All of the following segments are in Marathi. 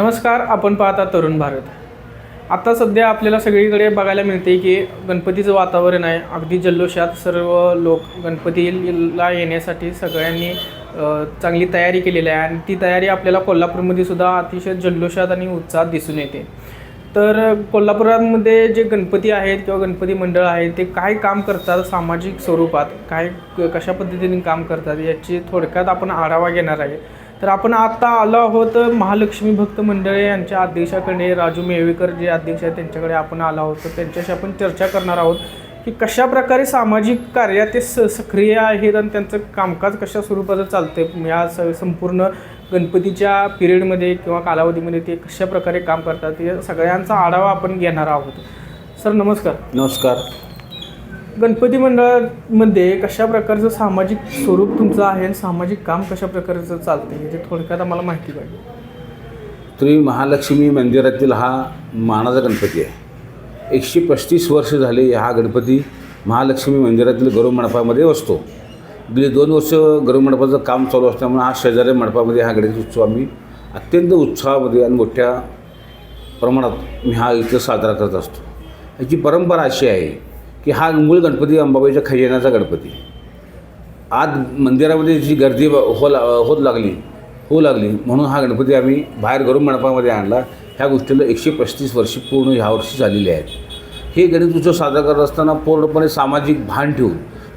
नमस्कार आपण पाहता तरुण भारत. आता सध्या आपल्याला सगळीकडे बघायला मिळते की गणपतीचं वातावरण आहे. अगदी जल्लोषात सर्व लोक गणपतीला येण्यासाठी सगळ्यांनी चांगली तयारी केलेली आहे. आणि ती तयारी आपल्याला कोल्हापूरमध्ये सुद्धा अतिशय जल्लोषात आणि उत्साहात दिसून येते. तर कोल्हापुरामध्ये जे गणपती आहेत किंवा गणपती मंडळ आहेत ते काय काम करतात सामाजिक स्वरूपात? काय क- कशा पद्धतीने काम करतात? याची थोडक्यात आपण आढावा घेणार आहे. तर आपण आत्ता आलो आहोत महालक्ष्मी भक्त मंडळे यांच्या अध्यक्षाकडे राजू मेवेकर जे अध्यक्ष आहेत त्यांच्याकडे आपण आलो आहोत. तर त्यांच्याशी आपण चर्चा करणार आहोत की कशा प्रकारे सामाजिक कार्यात ते स सक्रिय आहेत आणि त्यांचं कामकाज कशा स्वरूपाचं चालतं या स संपूर्ण गणपतीच्या पिरियडमध्ये किंवा कालावधीमध्ये ते कशा प्रकारे काम करतात? या सगळ्यांचा आढावा आपण घेणार आहोत. सर नमस्कार. नमस्कार. गणपती मंडळामध्ये कशा प्रकारचं सामाजिक स्वरूप तुमचं आहे आणि सामाजिक काम कशा प्रकारचं चालतं याची थोडक्यात आम्हाला माहिती पाहिजे. तुम्ही महालक्ष्मी मंदिरातील हा मानाचा गणपती आहे. एकशे पस्तीस वर्ष झाले हा गणपती महालक्ष्मी मंदिरातील गौरव मंडपामध्ये असतो. गेली दोन वर्ष गरुड मंडपाचं काम चालू असल्यामुळे हा शेजारी मंडपामध्ये हा गणेश उत्सव आम्ही अत्यंत उत्साहामध्ये आणि मोठ्या प्रमाणात मी हा इथं साजरा करत असतो. याची परंपरा अशी आहे की हा मूळ गणपती अंबाबाईच्या खजिन्याचा गणपती. आज मंदिरामध्ये जी गर्दी ब- हो ला होत लागली होऊ लागली म्हणून हा गणपती आम्ही बाहेर गरुड मंडपामध्ये आणला. ह्या गोष्टीला एकशे पस्तीस वर्षे पूर्ण ह्या वर्षी झालेली आहेत. हे गणेश उत्सव साजरा करत असताना पूर्णपणे सामाजिक भान ठेवून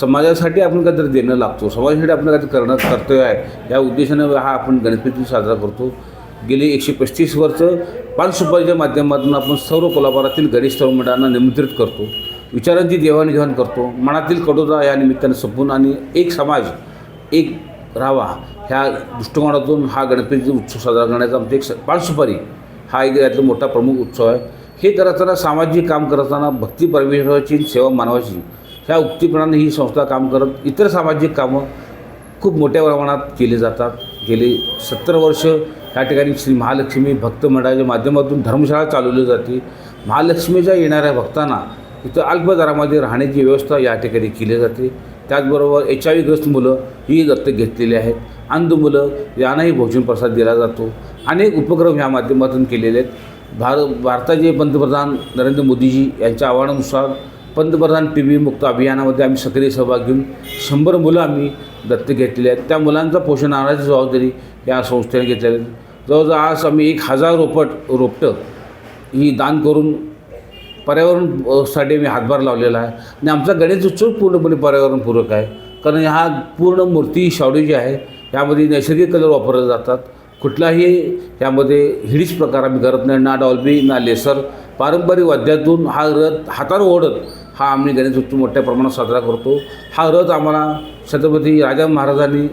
समाजासाठी आपण काहीतरी देणं लागतो समाजासाठी आपण काहीतरी करणं कर्तव्य आहे. या उद्देशानं हा आपण गणपती साजरा करतो. गेली एकशे पस्तीस वर्ष पानसुपारीच्या माध्यमातून आपण सर्व कोल्हापुरातील गणेश तरुण मंडळांना निमंत्रित करतो. विचारांची देवाणघेवाण करतो मनातील कडोदा या निमित्ताने संपून आणि एक समाज एक राहावा ह्या दृष्टिकोनातून हा गणपतीचा उत्सव साजरा करण्याचा आमचा एक स- पानसुपारी हा एक यातला मोठा प्रमुख उत्सव आहे. हे करत असताना सामाजिक काम करत असताना भक्ती परमेश्वराची सेवा मानवाची ह्या उक्तीपणाने ही संस्था काम करत इतर सामाजिक कामं खूप मोठ्या प्रमाणात केली जातात. गेली सत्तर वर्ष या ठिकाणी श्री महालक्ष्मी भक्त मंडळाच्या माध्यमातून धर्मशाळा चालवली जाते. महालक्ष्मीच्या येणाऱ्या भक्तांना तिथं अल्पदरामध्ये राहण्याची व्यवस्था या ठिकाणी केली जाते. त्याचबरोबर एच आय व्हीग्रस्त मुलं ही दत्तक घेतलेली आहेत. अंध मुलं यांनाही भोजन प्रसाद दिला जातो. अनेक उपक्रम ह्या माध्यमातून केलेले आहेत. भार भारताचे पंतप्रधान नरेंद्र मोदीजी यांच्या आव्हानानुसार पंतप्रधान टी व्ही मुक्त अभियानामध्ये आम्ही सक्रिय सहभाग घेऊन शंभर मुलं आम्ही दत्तक घेतलेली आहेत. त्या मुलांचा पोषण आहाराची जबाबदारी या संस्थेने घेतलेली आहे. जवळजवळ आज आम्ही एक हजार रोपट रोपटं ही दान करून पर्यावरण मी साठी हातभार लावलेला आहे. आणि आमचा गणेश उत्सव पूर्णपणे पर्यावरणपूरक आहे. कारण ह्या पूर्ण मूर्ती शावडी जी आहे यामध्ये नैसर्गिक कलर वापरले जातात. कुठलाही यामध्ये हिडीच प्रकार आम्ही करत नाही. ना डॉल्बी ना लेसर. पारंपरिक वाद्यातून हा रथ हातावर ओढत हा आम्ही गणेश उत्सव मोठ्या प्रमाणात साजरा करतो. हा रथ आम्हाला छत्रपती राजा महाराजांनी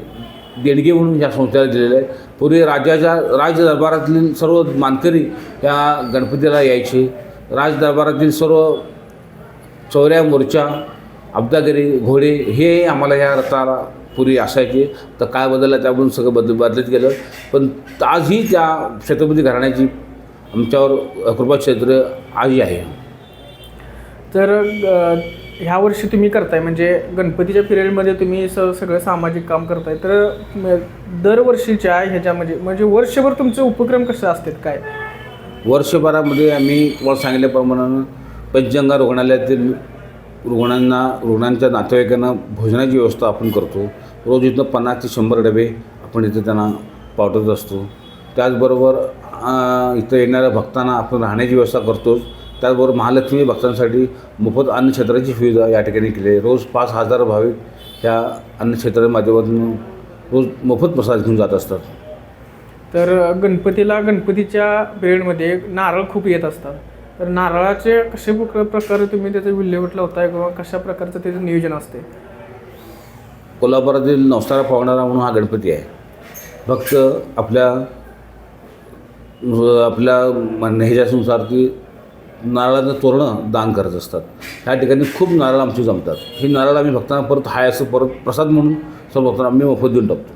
देणगी म्हणून या संस्थेला दिलेलं आहे. पूर्वी राजाच्या राज दरबारातील सर्व मानकरी या गणपतीला यायचे. राजदरबारातील सर्व चौऱ्या मोर्चा अब्दागिरी घोडे हे आम्हाला ह्या रथाला पूर्वी असायचे. तर काय बदललं त्यामधून सगळं बदल बदलत गेलं. पण आजही त्या छत्रपती घराण्याची आमच्यावर कृपाक्षेत्र आजही आहे. तर ह्या वर्षी तुम्ही करताय म्हणजे गणपतीच्या पिरियडमध्ये तुम्ही स सगळं सामाजिक काम करताय. तर दरवर्षीच्या ह्याच्यामध्ये म्हणजे, म्हणजे वर्षभर तुमचे उपक्रम कसे असतात? काय? वर्षभरामध्ये आम्ही तुम्हाला सांगितल्याप्रमाणे पंचगंगा रुग्णालयातील रुग्णांना रुग्णांच्या नातेवाईकांना भोजनाची व्यवस्था आपण करतो. रोज इथं पन्नास ते शंभर डबे आपण इथं त्यांना पाठवत असतो. त्याचबरोबर इथं येणाऱ्या भक्तांना आपण राहण्याची व्यवस्था करतोच. त्याचबरोबर महालक्ष्मी भक्तांसाठी मोफत अन्नक्षेत्राची सुविधा या ठिकाणी केली आहे. रोज पाच हजार भाविक ह्या अन्नक्षेत्राच्या माध्यमातून रोज मोफत प्रसाद घेऊन जात असतात. तर गणपतीला गणपतीच्या पिरियडमध्ये नारळ खूप येत असतात. तर नारळाचे कसे प्रकारे तुम्ही त्याचं विल्हेवाट लावताय किंवा कशा प्रकारचं त्याचं नियोजन असते? कोल्हापुरातील नवसारा पावणारा म्हणून हा गणपती आहे. फक्त आपल्या आपल्या ह्याच्यानुसार की नारळाचं तोरणं दान करत असतात. ह्या ठिकाणी खूप नारळ आमची जमतात. ही नारळ आम्ही भक्तांना परत हाय असं परत प्रसाद म्हणून सर्व भक्तांना आम्ही मोफत देऊन टाकतो.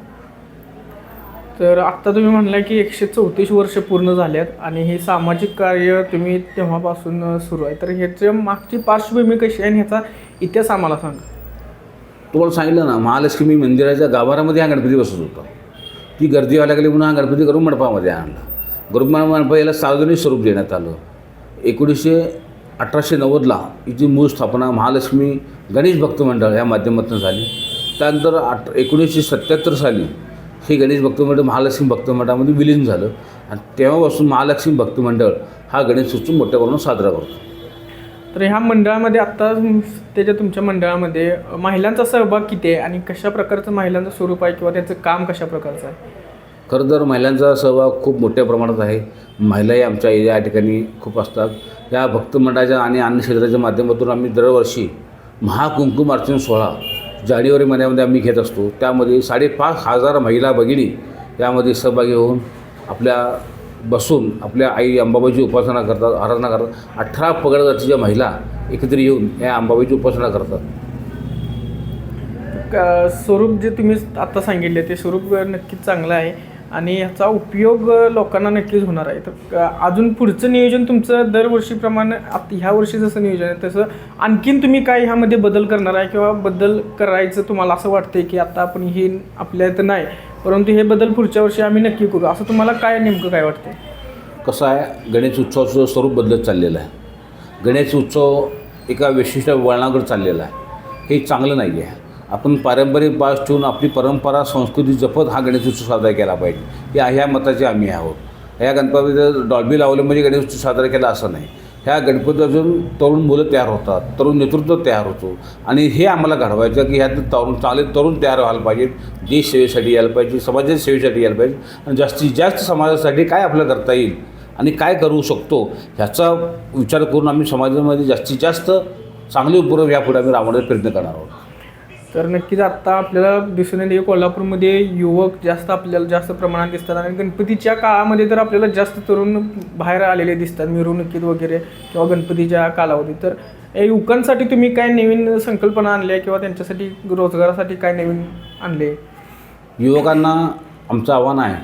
तर आत्ता तुम्ही म्हणला की एकशे चौतीस वर्ष पूर्ण झाल्यात आणि हे सामाजिक कार्य तुम्ही तेव्हापासून सुरू आहे. तर ह्याच्या मागची पार्श्वभूमी कशी आहे आणि ह्याचा इतिहास आम्हाला सांगा. तुम्हाला सांगितलं ना महालक्ष्मी मंदिराच्या गाभारामध्ये हा गणपती बसत होता. ती गर्दी व्हायला गेली म्हणून हा गणपती गरुड मंडपामध्ये आणला. गरुडमानपा याला सार्वजनिक स्वरूप देण्यात आलं. एकोणीसशे अठराशे नव्वदला हिची मूळ स्थापना महालक्ष्मी गणेश भक्त मंडळ या माध्यमातून झाली. त्यानंतर आठ एकोणीसशे सत्याहत्तर साली हे गणेश भक्त मंडळ महालक्ष्मी भक्त मंडळामध्ये विलीन झालं. आणि तेव्हापासून महालक्ष्मी भक्त मंडळ हा गणेश उत्सव मोठ्या प्रमाणात साजरा करतो. तर ह्या मंडळामध्ये आत्ता त्याच्या तुमच्या मंडळामध्ये महिलांचा सहभाग किती आहे आणि कशा प्रकारचं महिलांचं स्वरूप आहे किंवा त्याचं काम कशा प्रकारचं आहे? खरं तर महिलांचा सहभाग खूप मोठ्या प्रमाणात आहे. महिलाही आमच्या या ठिकाणी खूप असतात. या भक्त मंडळाच्या आणि अन्य क्षेत्राच्या माध्यमातून आम्ही दरवर्षी महाकुंकुम अर्चन सोहळा जानेवारी महिन्यामध्ये आम्ही घेत असतो. त्यामध्ये साडेपाच हजार महिला भगिनी यामध्ये सहभागी होऊन आपल्या बसून आपल्या आई अंबाबाईची उपासना करतात आराधना करतात. अठरा पगड जातीच्या महिला एकत्र येऊन या अंबाबाईची उपासना करतात. स्वरूप जे तुम्ही आत्ता सांगितले ते स्वरूप नक्कीच चांगलं आहे. आणि ह्याचा उपयोग लोकांना नक्कीच होणार आहे. तर अजून पुढचं नियोजन तुमचं दरवर्षीप्रमाणे आत ह्या वर्षी जसं नियोजन आहे तसं आणखीन तुम्ही काय ह्यामध्ये बदल करणार आहे किंवा बदल करायचं तुम्हाला असं वाटतंय की आता आपण हे आपल्या इथं नाही परंतु हे बदल पुढच्या वर्षी आम्ही नक्की करू. असं तुम्हाला काय नेमकं काय वाटतं कसं आहे गणेश उत्सवाचं स्वरूप बदलत चाललेलं आहे. गणेश उत्सव एका विशिष्ट वळणाकडे चाललेला आहे. हे चांगलं नाही आहे. आपण पारंपरिक बाज ठेवून आपली परंपरा संस्कृती जपत हा गणेश उत्सव साजरा केला पाहिजे. या ह्या मताचे आम्ही आहोत. ह्या गणपतीचं डॉल्बी लावलं म्हणजे गणेश उत्सव साजरा केला असं नाही. ह्या गणपतीपासून तरुण मुलं तयार होतात तरुण नेतृत्व तयार होतो. आणि हे आम्हाला घडवायचं की ह्यात तरुण चांगले तरुण तयार व्हायला पाहिजेत. देश सेवेसाठी यायला पाहिजे समाजाच्या सेवेसाठी यायला पाहिजे. आणि जास्तीत जास्त समाजासाठी काय आपलं करता येईल आणि काय करू शकतो ह्याचा विचार करून आम्ही समाजामध्ये जास्तीत जास्त चांगले उपक्रम यापुढे आम्ही राबवण्याचा प्रयत्न करणार आहोत. तर नक्कीच आत्ता आपल्याला दिसून येते की कोल्हापूरमध्ये युवक जास्त आपल्याला जास्त प्रमाणात दिसतात आणि गणपतीच्या काळामध्ये तर आपल्याला जास्त तरुण बाहेर आलेले दिसतात मिरवणुकीत वगैरे किंवा गणपतीच्या कालावधीत. तर या युवकांसाठी तुम्ही काय नवीन संकल्पना आणल्या किंवा त्यांच्यासाठी रोजगारासाठी काय नवीन आणले? युवकांना आमचं आव्हान आहे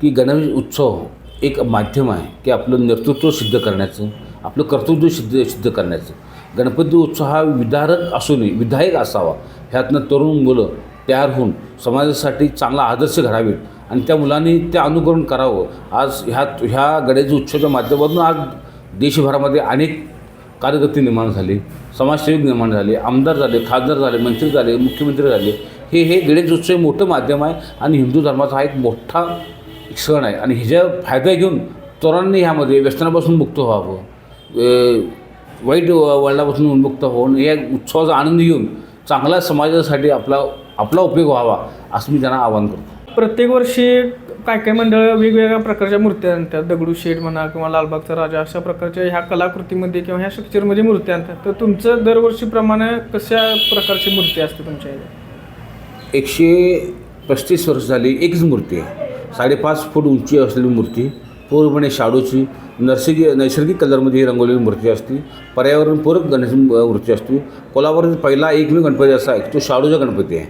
की गणेश उत्सव एक माध्यम आहे की आपलं नेतृत्व सिद्ध करण्याचं आपलं कर्तृत्व सिद्ध सिद्ध करण्याचं. गणपती उत्सव हा विदारक असूनही विधायक असावा. ह्यातनं तरुण मुलं तयार होऊन समाजासाठी चांगला आदर्श घडावेत आणि त्या मुलांनी ते अनुकरण करावं. आज ह्या ह्या गणेश उत्सवाच्या माध्यमातून आज देशभरामध्ये अनेक कार्यकर्ते निर्माण झाले समाजसेवक निर्माण झाले आमदार झाले खासदार झाले मंत्री झाले मुख्यमंत्री झाले. हे हे गणेश उत्सव हे मोठं माध्यम आहे आणि हिंदू धर्माचा हा एक मोठा सण आहे आणि ह्याचा फायदा घेऊन तरुणांनी ह्यामध्ये व्यसनापासून मुक्त व्हावं. वाईट वळणापासून उन्मुक्त होऊन या उत्सवाचा आनंद घेऊन चांगला समाजासाठी आपला आपला उपयोग व्हावा असं मी त्यांना आवाहन करतो. प्रत्येक वर्षी काय काय मंडळ वेगवेगळ्या प्रकारच्या मूर्त्या आणतात. दगडूशेठ म्हणा किंवा लालबागचा राजा अशा प्रकारच्या ह्या कलाकृतीमध्ये किंवा ह्या स्ट्रक्चरमध्ये मूर्त्या आणतात. तर तुमचं दरवर्षीप्रमाणे कशा प्रकारची मूर्ती असते तुमच्या इथे? एकशे पस्तीस वर्ष झाली एकच मूर्ती आहे. साडेपाच फूट उंची असलेली मूर्ती पूर्णपणे शाडूची नैसर्गिक नैसर्गिक कलरमध्ये ही रंगवलेली मूर्ती असते. पर्यावरणपूरक गणेश मूर्ती असते. कोल्हापुरात पहिला एकमेव गणपती असा आहे. तो शाडूचा गणपती आहे.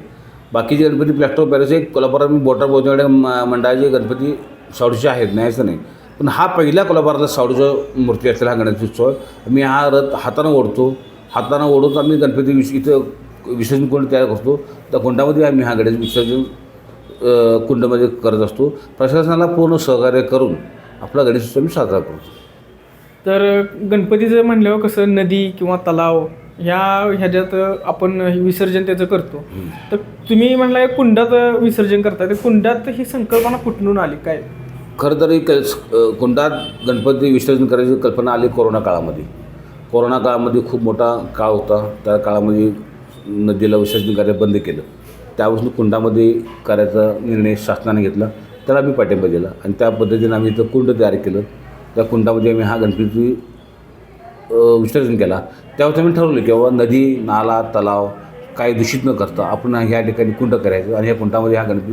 बाकीचे गणपती प्लॅस्टर पॅरेचे कोल्हापुरात मी बोटा बोजवणाऱ्या मंडळाचे गणपती शाडूचे आहेत. नाही असं नाही. पण हा पहिला कोल्हापुरातला शाडूचा मूर्ती असलेला हा गणेश उत्सव मी हा रथ हातानं ओढतो. हातानं ओढून आम्ही गणपती विस इथं विसर्जन कुंड तयार करतो. त्या कुंडामध्ये आम्ही हा गणेश विसर्जन कुंडमध्ये करत असतो. प्रशासनाला पूर्ण सहकार्य करून आपला गणेशोत्सव साजरा करतो. तर गणपतीचं म्हणल्यावर कसं नदी किंवा तलाव ह्या ह्याच्यात आपण विसर्जन त्याचं करतो. तर तुम्ही म्हणला कुंडात विसर्जन करता तर कुंडात ही संकल्पना कुठून आली? काय? खरं तर ही अ, कुंडात गणपती विसर्जन करायची कल्पना आली कोरोना काळामध्ये. कोरोना काळामध्ये खूप मोठा काळ होता. त्या काळामध्ये नदीला विसर्जन करायला बंद केलं. त्यापासून कुंडामध्ये करायचा निर्णय शासनाने घेतला. त्याला आम्ही पाठिंबा दिला. आणि त्या पद्धतीने आम्ही इथं कुंड तयार केलं. त्या कुंडामध्ये आम्ही हा गणपती विसर्जन केला. त्यावेळेस आम्ही ठरवलं की बाबा नदी नाला तलाव काही दूषित न करता आपण ह्या ठिकाणी कुंड करायचं आणि ह्या कुंडामध्ये हा गणपती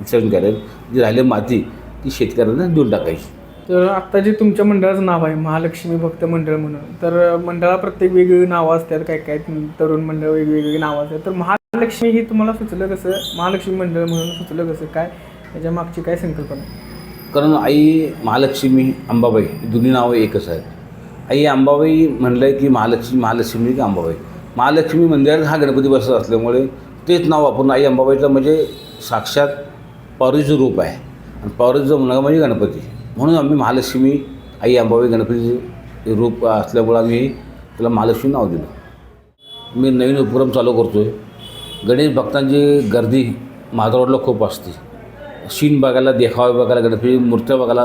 विसर्जन करायचं. जी राहिली माती ती शेतकऱ्यांना देऊन टाकायची. तर आत्ता जे तुमच्या मंडळाचं नाव आहे महालक्ष्मी भक्त मंडळ म्हणून तर मंडळाला प्रत्येक वेगवेगळी नावं असतात काय काय तरुण मंडळ वेगवेगळी नावं असतात. तर महालक्ष्मी ही तुम्हाला सुचलं कसं? महालक्ष्मी मंडळ म्हणून सुचलं कसं? काय? त्याच्या मागची काय संकल्पना आहे? कारण आई महालक्ष्मी अंबाबाई ही दोन्ही नावं एकच आहेत. आई अंबाबाई म्हणलं की महालक्ष्मी महालक्ष्मी की अंबाबाई. महालक्ष्मी मंदिरात हा गणपती बसत असल्यामुळे तेच नाव वापरून आई अंबाबाईचं म्हणजे साक्षात पावरीचं रूप आहे. आणि पावरीचं मुलगा म्हणजे गणपती. म्हणून आम्ही महालक्ष्मी आई अंबाबाई गणपतीचे रूप असल्यामुळं आम्ही त्याला महालक्ष्मी नाव दिलं. मी नवीन उपक्रम चालू करतो आहे गणेश भक्तांची गर्दी माधवडला खूप असते. शीन बघायला देखावे बघायला गणपती मूर्त्या बघायला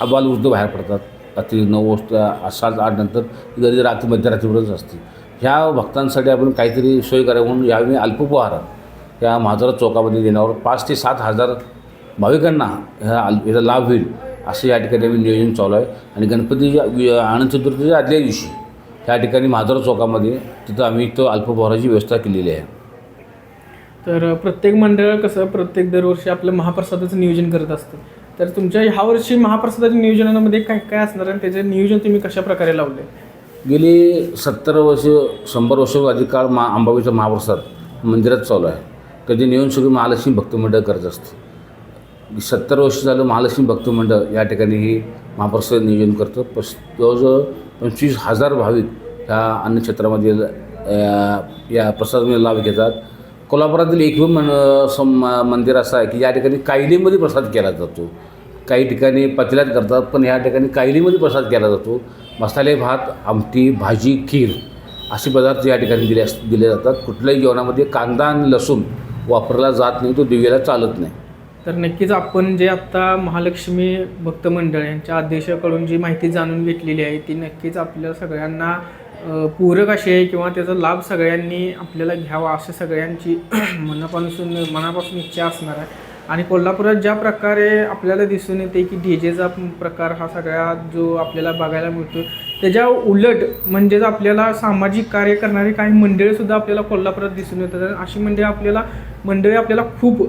अबालवृद्ध बाहेर पडतात. रात्री नऊ वाजता सात आठ नंतर ही रात्री मध्यरात्रीपर्यंत असते. ह्या भक्तांसाठी आपण काहीतरी सोय करावी म्हणून यावेळी अल्पोपहारात या महाजरा चौकामध्ये देण्यावर पाच ते सात हजार भाविकांना ह्या अल याचा लाभ होईल असं या ठिकाणी आम्ही नियोजन चालू आहे. आणि गणपतीच्या आनंद चतुर्थीच्या आदल्या दिवशी त्या ठिकाणी महाजरा चौकामध्ये तिथं आम्ही इथं अल्पपहाराची व्यवस्था केलेली आहे. तर प्रत्येक मंडळ कसं प्रत्येक दरवर्षी आपलं महाप्रसादाचं नियोजन करत असतं. तर तुमच्या ह्या वर्षी महाप्रसादाच्या नियोजनामध्ये काय काय असणार आणि त्याचं नियोजन तुम्ही कशा प्रकारे लावले? गेली सत्तर वर्ष शंभर वर्ष अधिक काळ मा अंबाबाईचा महाप्रसाद मंदिरात चालू आहे. कधी नियोजन सगळी महालक्ष्मी भक्तमंडळ करत असते. सत्तर वर्ष झालं महालक्ष्मी भक्तमंडळ या ठिकाणी ही महाप्रसाद नियोजन करतं. पस जवळजवळ पंचवीस हजार भाविक ह्या अन्नक्षेत्रामध्ये या प्रसादमध्ये लाभ घेतात. कोल्हापुरातील एकमेव मन सम मंदिर असं आहे की या ठिकाणी कायलीमध्ये प्रसाद केला जातो. काही ठिकाणी पतल्यात करतात पण ह्या ठिकाणी कायलीमध्ये प्रसाद केला जातो. मसाले भात आमटी भाजी खीर असे पदार्थ या ठिकाणी दिले अस- दिले जातात. कुठल्याही जेवणामध्ये कांदा आणि लसूण वापरला जात नाही तो दिव्याला चालत नाही. तर नक्कीच आपण जे आत्ता महालक्ष्मी भक्त मंडळ यांच्या अध्यक्षाकडून जी माहिती जाणून घेतलेली आहे ती नक्कीच आपल्या सगळ्यांना पूरक असे आहे किंवा त्याचा लाभ सगळ्यांनी आपल्याला घ्यावा असं सगळ्यांची मनापासून मनापासून इच्छा असणार आहे. आणि कोल्हापुरात ज्या प्रकारे आपल्याला दिसून येते की डी जेचा प्रकार हा सगळा जो आपल्याला बघायला मिळतो त्याच्या उलट म्हणजेच आपल्याला सामाजिक कार्य करणारी काही मंडळीसुद्धा आपल्याला कोल्हापुरात दिसून येतात. अशी मंडळी आपल्याला मंडळी आपल्याला खूप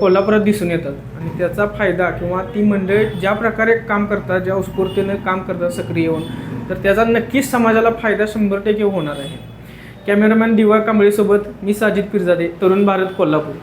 कोल्हापुरात दिसून येतात. आणि त्याचा फायदा किंवा ती मंडळी ज्या प्रकारे काम करतात ज्या उत्स्फूर्तीने काम करतात सक्रिय होऊन तर त्याचा नक्कीच समाजाला फायदा शंभर टक्के होणार आहे. कॅमेरामॅन दिवा कांबळेसोबत मी साजिद पिरजादे तरुण भारत कोल्हापूर.